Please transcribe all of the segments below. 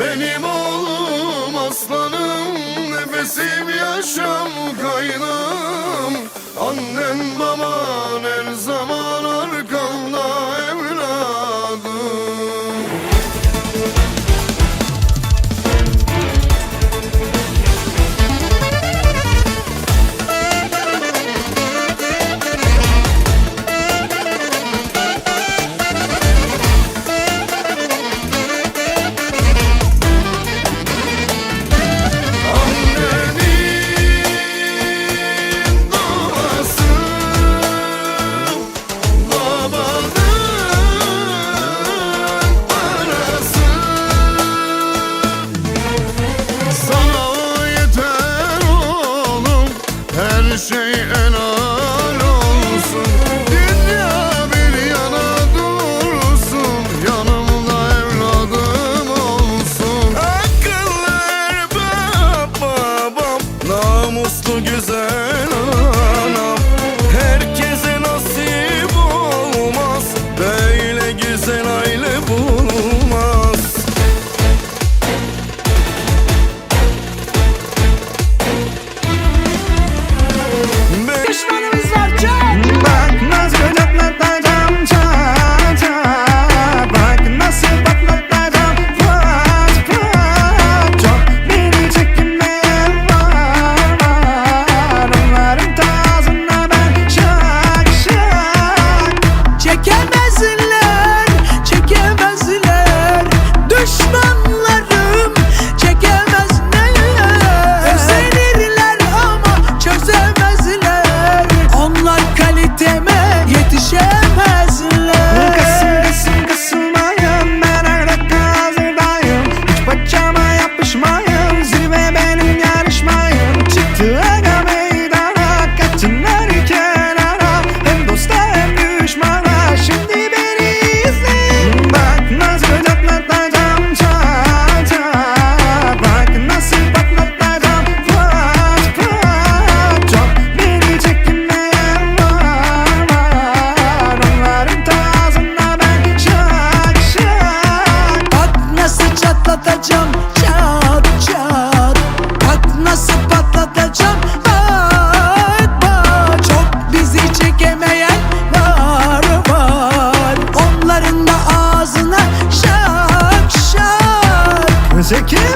Benim oğlum aslanım Nefesim yaşam kaynım Annen baban her zaman to say ağzına şak şak. Zeki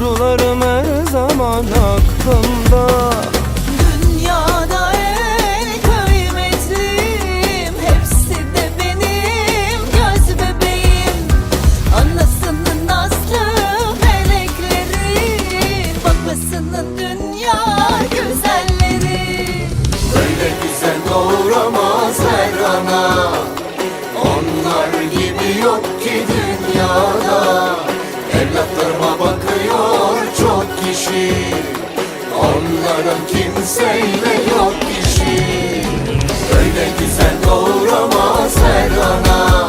Yavrularım her zaman aklımda. Dünyada en kıymetlim Hepsi de benim göz bebeğim. Anasının nazlı melekleri Babasının dünya güzelleri. Öyle güzel doğuramaz her ana. Onlar gibi yok ki dünyada. Evlatlarıma bakıyor çok kişi. Onların kimseyle yok işi. Öyle güzel doğuramaz her ana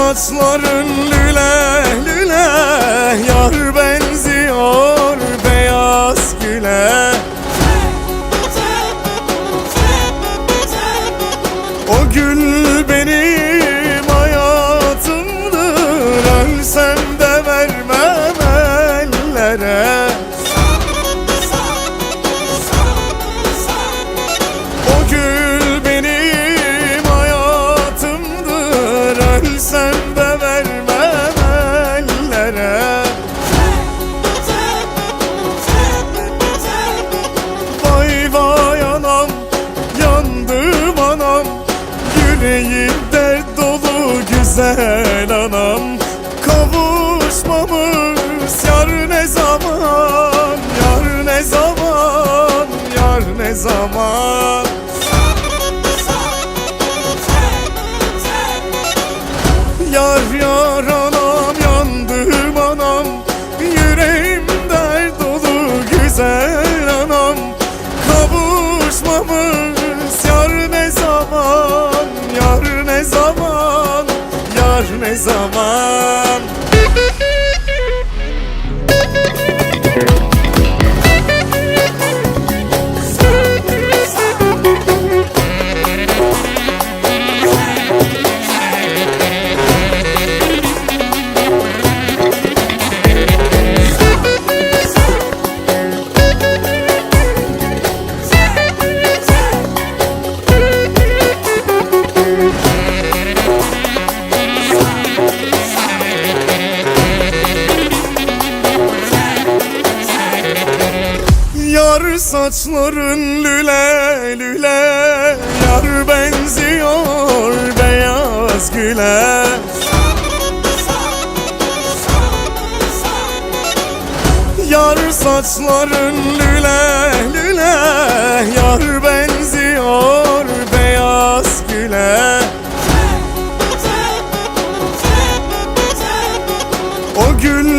saçların lüle lüle yar be saçların lüle lüle Yar benziyor beyaz güle. Yar saçların lüle lüle Yar benziyor beyaz güle. O gül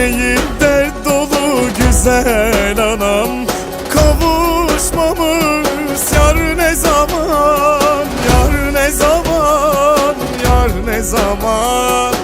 yüreği dert dolu güzel anam. Kavuşmamız yar ne zaman, yar ne zaman, yar ne zaman?